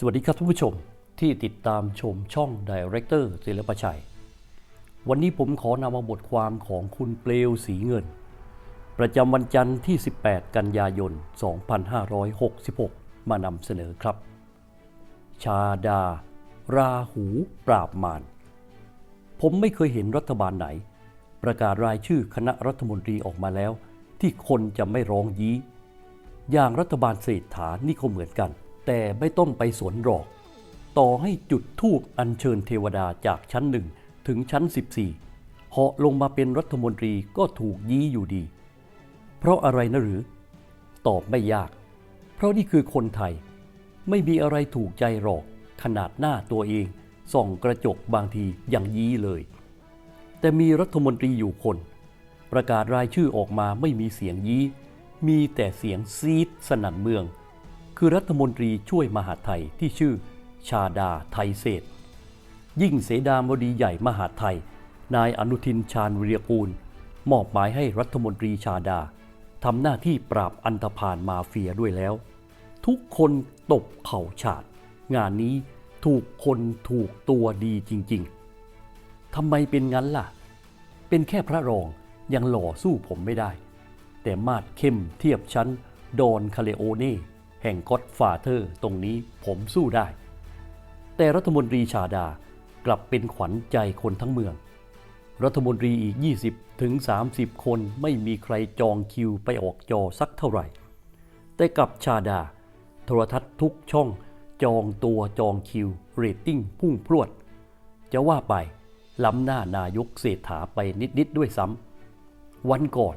สวัสดีครับท่านผู้ชมที่ติดตามชมช่องดีเรคเตอร์ศิลปชัย วันนี้ผมขอนำมาบทความของคุณเปลวสีเงิน ประจำวันจันทร์ที่ 18 กันยายน 2566 มานำเสนอครับ ชาดา ราหูปราบมาร ผมไม่เคยเห็นรัฐบาลไหน ประกาศรายชื่อคณะรัฐมนตรีออกมาแล้ว ที่คนจะไม่ร้องยี้ อย่างรัฐบาลเศรษฐานี่ก็เหมือนกัน แต่ไม่ต้องไปสวนหรอก ต่อให้จุดทูปอัญเชิญเทวดาจากชั้นหนึ่งถึงชั้น 14เหาะลงมาเป็นรัฐมนตรีก็ถูกยี้อยู่ดี เพราะอะไรนะหรือ ตอบไม่ยาก เพราะนี่คือคนไทย ไม่มีอะไรถูกใจหรอก ขนาดหน้าตัวเอง ส่องกระจกบางทียังยี้เลย แต่มีรัฐมนตรีอยู่คน ประกาศรายชื่อออกมาไม่มีเสียงยี้มีแต่เสียงซีดสนั่นเมือง คือรัฐมนตรีช่วยมหาไทยที่ชื่อชาดาไทยเศรษฐ์ยิ่งเสดามบดีใหญ่มหาไทย นายอนุทินชาญวิริยกูล มอบหมายให้รัฐมนตรีชาดาทำหน้าที่ปราบอันธพาลมาเฟียด้วยแล้ว ทุกคนตบเข่าฉาด งานนี้ถูกคนถูกตัวดีจริงๆทำไมเป็นงั้นล่ะ เป็นแค่พระรองยังหล่อสู้ผมไม่ได้ แต่มาดเข้มเทียบชั้น ดอนคาเลโอเน่ แห่งก็อดฟาเธอร์ตรงนี้ผมสู้ได้ แต่รัฐมนตรีชาดากลับเป็นขวัญใจคนทั้งเมือง รัฐมนตรีอีก 20 ถึง 30 คนไม่มีใครจองคิวไปออกจอสักเท่าไหร่ แต่กับชาดา โทรทัศน์ทุกช่องจองตัวจองคิว เรตติ้งพุ่งพรวด จะว่าไปล้ำหน้านายกเศรษฐาไปนิด ๆ ด้วยซ้ำวันก่อน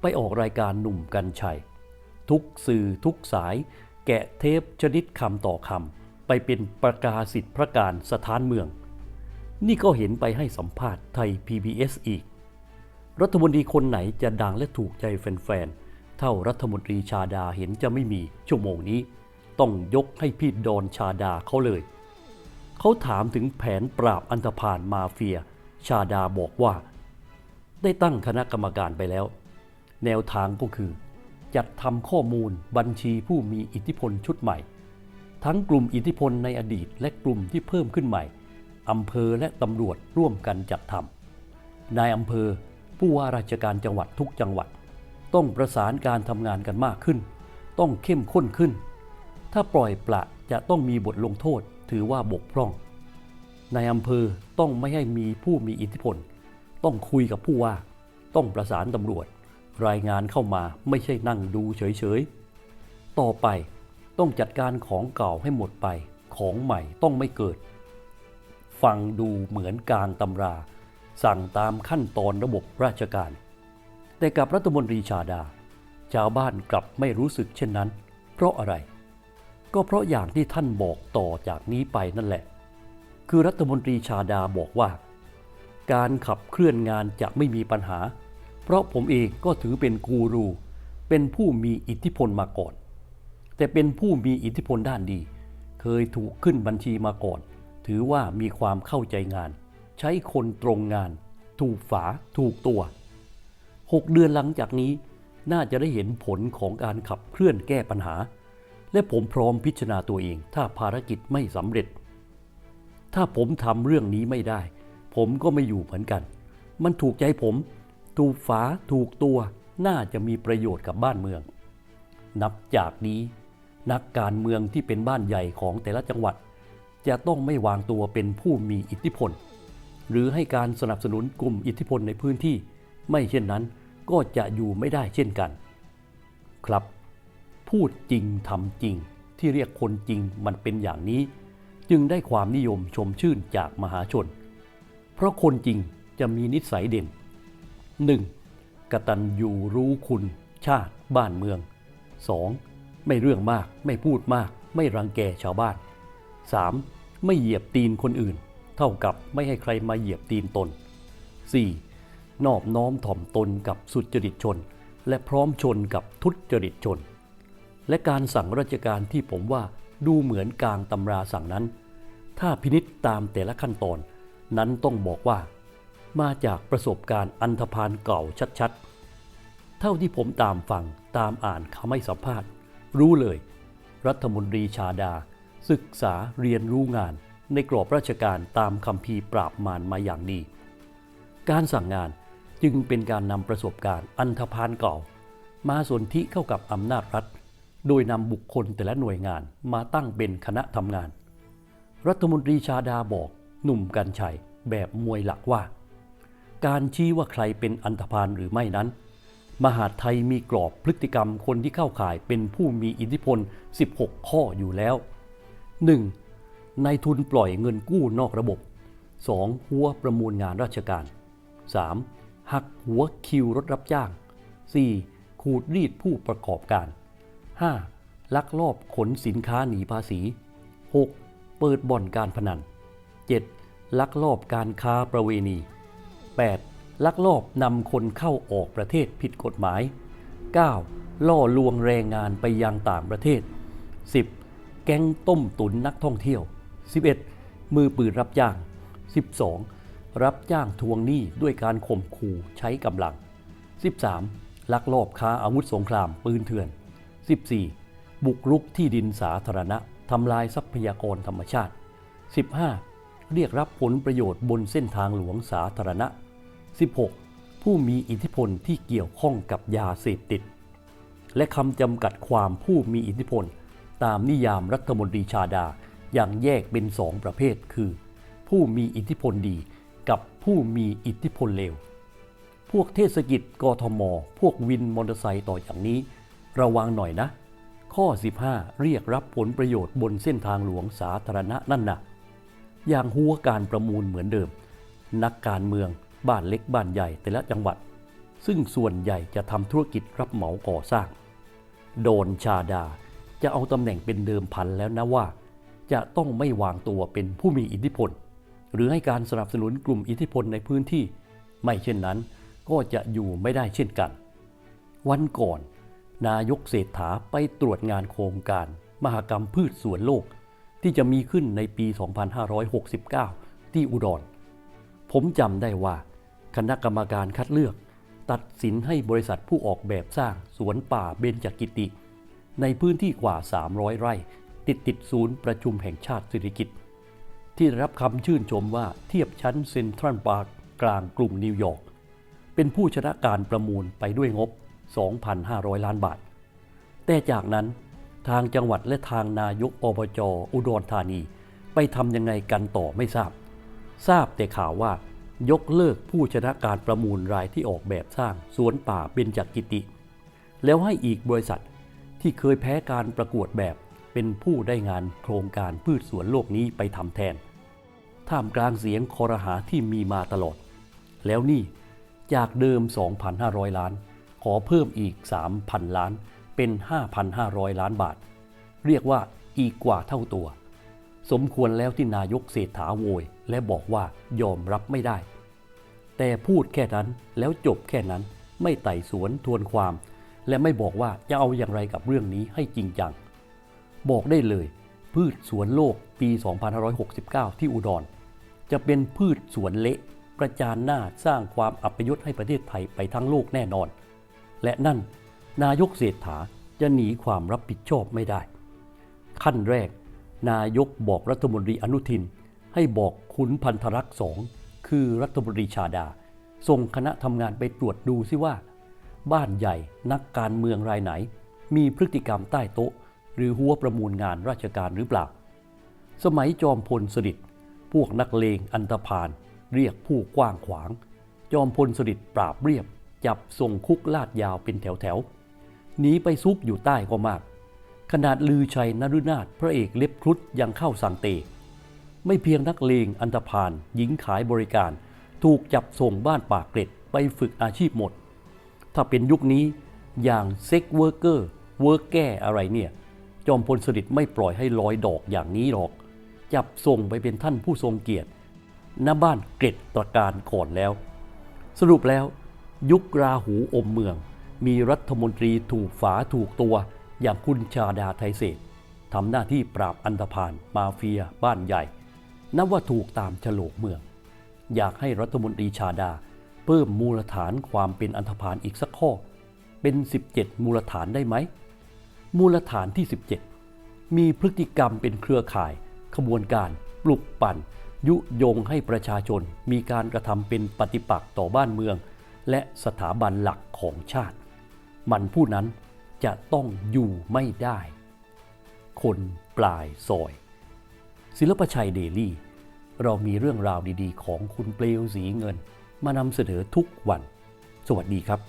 ไปออกรายการหนุ่มกัญชัย ทุกสื่อทุกสาย แกะเทปชนิดคำต่อคำ ไปเป็นประกาศิทธิ์พระการสถานเมือง นี่ก็เห็นไปให้สัมภาษณ์ไทย PBS อีก รัฐมนตรีคนไหนจะดังและถูกใจแฟนๆ เท่ารัฐมนตรีชาดาเห็นจะไม่มีชั่วโมงนี้ ต้องยกให้พี่ดอนชาดาเขาเลย เขาถามถึงแผนปราบอันธพาลมาเฟีย ชาดาบอกว่า ได้ตั้งคณะกรรมการไปแล้ว แนวทางก็คือ จัดทำข้อมูลบัญชีผู้มีอิทธิพลชุดใหม่ ทั้งกลุ่มอิทธิพลในอดีตและกลุ่มที่เพิ่มขึ้นใหม่อำเภอและตำรวจร่วมกันจัดทำนายอำเภอผู้ว่าราชการจังหวัดทุกจังหวัด ต้องประสานการทำงานกันมากขึ้น ต้องเข้มข้นขึ้น ถ้าปล่อยปละจะต้องมีบทลงโทษถือว่าบกพร่องในอำเภอต้องไม่ให้มีผู้มีอิทธิพล ต้องคุยกับผู้ว่า ต้องประสานตำรวจ รายงานเข้ามาไม่ใช่นั่งดูเฉยๆ ต่อไปต้องจัดการของเก่าให้หมดไป ของใหม่ต้องไม่เกิด ฟังดูเหมือนกลางตำรา สั่งตามขั้นตอนระบบราชการ แต่กับรัฐมนตรีชาดา ชาวบ้านกลับไม่รู้สึกเช่นนั้น เพราะอะไร ก็เพราะอย่างที่ท่านบอกต่อจากนี้ไปนั่นแหละ คือรัฐมนตรีชาดาบอกว่า การขับเคลื่อนงานจะไม่มีปัญหา เพราะผมเองก็ถือเป็นกูรู เป็นผู้มีอิทธิพลมาก่อน แต่เป็นผู้มีอิทธิพลด้านดี เคยถูกขึ้นบัญชีมาก่อน ถือว่ามีความเข้าใจงาน ใช้คนตรงงาน ถูกฝาถูกตัวหกเดือนหลังจากนี้น่าจะได้เห็นผลของการขับเคลื่อนแก้ปัญหา และผมพร้อมพิจารณาตัวเอง ถ้าภารกิจไม่สำเร็จ ถ้าผมทำเรื่องนี้ไม่ได้ ผมก็ไม่อยู่เหมือนกัน มันถูกใจผม ถูกฝาถูกตัวน่าจะมีประโยชน์กับบ้านเมือง นับจากนี้ นักการเมืองที่เป็นบ้านใหญ่ของแต่ละจังหวัด จะต้องไม่วางตัวเป็นผู้มีอิทธิพล หรือให้การสนับสนุนกลุ่มอิทธิพลในพื้นที่ ไม่เช่นนั้นก็จะอยู่ไม่ได้เช่นกัน ครับ พูดจริงทำจริง ที่เรียกคนจริงมันเป็นอย่างนี้ จึงได้ความนิยมชมชื่นจากมหาชน เพราะคนจริงจะมีนิสัยเด่น 1. กตัญญูรู้คุณชาติบ้านเมือง 2. ไม่เรื่องมากไม่พูดมาก ไม่รังแกชาวบ้าน 3. ไม่เหยียบตีนคนอื่น เท่ากับไม่ให้ใครมาเหยียบตีนตน 4. นอบน้อมถ่อมตนกับสุจริตชน และพร้อมชนกับทุจริตชน และการสั่งราชการที่ผมว่าดูเหมือนกลางตำราสั่งนั้น ถ้าพินิษตามแต่ละขั้นตอนนั้นต้องบอกว่า มาจากประสบการณ์อันธพาลเก่าชัดๆ เท่าที่ผมตามฟังตามอ่านคำให้สัมภาษณ์ รู้เลย รัฐมนตรีชาดา ศึกษาเรียนรู้งานในกรอบราชการตามคำพีปราบมารมาอย่างดี การสั่งงานจึงเป็นการนำประสบการณ์อันธพาลเก่า มาสนธิเข้ากับอำนาจรัฐ โดยนำบุคคลแต่ละหน่วยงานมาตั้งเป็นคณะทำงาน รัฐมนตรีชาดาบอกหนุ่มกัญชัยแบบมวยหลักว่า การชี้ว่าใครเป็นอันธพาลหรือไม่นั้น มหาไทยมีกรอบพฤติกรรมคนที่เข้าข่ายเป็นผู้มีอิทธิพล 16 ข้ออยู่แล้ว 1. นายทุนปล่อยเงินกู้นอกระบบ 2. หัวประมูลงานราชการ 3. หักหัวคิวรถรับจ้าง 4. ขูดรีดผู้ประกอบการ 5. ลักลอบขนสินค้าหนีภาษี 6. เปิดบ่อนการพนัน 7. ลักลอบการค้าประเวณี 8. ลักลอบนำคนเข้าออกประเทศผิดกฎหมาย 9. ล่อลวงแรงงานไปยังต่างประเทศ 10. แก๊งต้มตุนนักท่องเที่ยว 11. มือปืนรับจ้าง 12. รับจ้างทวงหนี้ด้วยการข่มขู่ใช้กำลัง 13. ลักลอบค้าอาวุธสงครามปืนเถื่อน 14. บุกรุกที่ดินสาธารณะทำลายทรัพยากรธรรมชาติ 15. เรียกรับผลประโยชน์บนเส้นทางหลวงสาธารณะ 16. ผู้มีอิทธิพลที่เกี่ยวข้องกับยาเสพติด และคำจำกัดความผู้มีอิทธิพล ตามนิยามรัฐมนตรีชาดาอย่างแยกเป็นสองประเภทคือ ผู้มีอิทธิพลดีกับผู้มีอิทธิพลเลว พวกเทศกิจกทม พวกวินมอเตอร์ไซค์ต่ออย่างนี้ ระวังหน่อยนะ ข้อ 15 เรียกรับผลประโยชน์บนเส้นทางหลวงสาธารณะนั่นนะอย่างหัวการประมูลเหมือนเดิม นักการเมือง บ้านเล็กบ้านใหญ่แต่ละจังหวัด ซึ่งส่วนใหญ่จะทำธุรกิจรับเหมาก่อสร้าง โดนชาดาจะเอาตำแหน่งเป็นเดิมพันแล้วนะว่า จะต้องไม่วางตัวเป็นผู้มีอิทธิพล หรือให้การสนับสนุนกลุ่มอิทธิพลในพื้นที่ ไม่เช่นนั้นก็จะอยู่ไม่ได้เช่นกัน วันก่อน นายกเศรษฐาไปตรวจงานโครงการ มหกรรมพืชสวนโลก ที่จะมีขึ้นในปี 2569 ที่อุดร ผมจำได้ว่า คณะกรรมการคัดเลือก ตัดสินให้บริษัทผู้ออกแบบสร้างสวนป่าเบญจกิติ ในพื้นที่กว่า 300 ไร่ ติดติดศูนย์ประชุมแห่งชาติสิริกิตที่ได้รับคำชื่นชมว่าเทียบชั้นเซ็นทรัลปาร์คกลางกรุงนิวยอร์กเป็นผู้ชนะการประมูลไปด้วยงบ 2,500 ล้านบาท แต่จากนั้นทางจังหวัดและทางนายกอบจอุดรธานี ไปทำยังไงกันต่อไม่ทราบ ทราบแต่ข่าวว่า ยกเลิกผู้ชนะการประมูลรายที่ออกแบบสร้างสวนป่าเบญจกกิติ แล้วให้อีกบริษัทที่เคยแพ้การประกวดแบบเป็นผู้ได้งานโครงการพืชสวนโลกนี้ไปทำแทน ท่ามกลางเสียงคอรหาที่มีมาตลอด แล้วนี่จากเดิม 2,500 ล้าน ขอเพิ่มอีก 3,000 ล้านเป็น 5,500 ล้านบาท เรียกว่าอีกกว่าเท่าตัว สมควรแล้วที่นายกเศรษฐาโวย และบอกว่ายอมรับไม่ได้ แต่พูดแค่นั้นแล้วจบแค่นั้นไม่ไต่สวนทวนความ และไม่บอกว่าจะเอาอย่างไรกับเรื่องนี้ให้จริงจัง บอกได้เลย พืชสวนโลกปี 2569 ที่อุดร จะเป็นพืชสวนเละประจานหน้าสร้างความอัปยศให้ประเทศไทยไปทั้งโลกแน่นอน และนั่นนายกเศรษฐาจะหนีความรับผิดชอบไม่ได้ ขั้นแรก นายกบอกรัฐมนตรีอนุทิน ให้บอกขุนพันธรักษ์สองคือรัฐมนตรีชาดา ส่งคณะทำงานไปตรวจดูซิว่า บ้านใหญ่นักการเมืองรายไหน มีพฤติกรรมใต้โต๊ะ หรือหัวประมูลงานราชการหรือเปล่า สมัยจอมพลสฤษดิ์พวกนักเลงอันธพาลเรียกผู้กว้างขวาง จอมพลสฤษดิ์ปราบเรียบ จับส่งคุกลาดยาวเป็นแถวๆหนีไปซุกอยู่ใต้ก็มาก ขนาดลือชัยนรุนาถพระเอกเล็บครุฑยังเข้าสังเต ไม่เพียงนักเลงอันธพาลหญิงขายบริการ ถูกจับส่งบ้านปากเกร็ดไปฝึกอาชีพหมด ถ้าเป็นยุคนี้อย่างเซ็กเวอร์เกอร์เวิร์แก้อะไรเนี่ย จอมพลสฤษดิ์ไม่ปล่อยให้ลอยดอกอย่างนี้หรอก จับส่งไปเป็นท่านผู้ทรงเกียรติณบ้านเกร็ดตระการก่อนแล้ว สรุปแล้ว ยุคราหูอมเมือง มีรัฐมนตรีถูกฝาถูกตัว อย่างคุณชาดาไทยเศษทำหน้าที่ปราบอันธพาลมาเฟียบ้านใหญ่ นับว่าถูกตามฉลกเมือง อยากให้รัฐมนตรีชาดา เพิ่มมูลฐานความเป็นอันธพาลอีกสักข้อ เป็น 17 มูลฐานได้ไหม มูลฐานที่ 17 มีพฤติกรรมเป็นเครือข่าย ขบวนการ ปลุกปั่น ยุยงให้ประชาชน มีการกระทำเป็นปฏิปักษ์ต่อบ้านเมือง และสถาบันหลักของชาติ มันผู้นั้น จะต้องอยู่ไม่ได้ คนปลายซอย ศิลปชัยเดลี่ เรามีเรื่องราวดีๆ ของคุณเปลวสีเงิน มานำเสนอทุกวัน สวัสดีครับ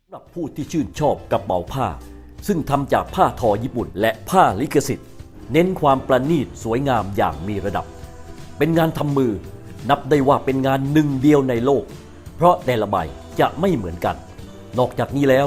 สำหรับผู้ที่ชื่นชอบกระเป๋าผ้า ซึ่งทำจากผ้าทอญี่ปุ่น และผ้าลิขสิทธิ์ เน้นความประณีตสวยงามอย่างมีระดับ เป็นงานทำมือ นับได้ว่าเป็นงานหนึ่งเดียวในโลก เพราะแต่ละใบจะไม่เหมือนกัน นอกจากนี้แล้ว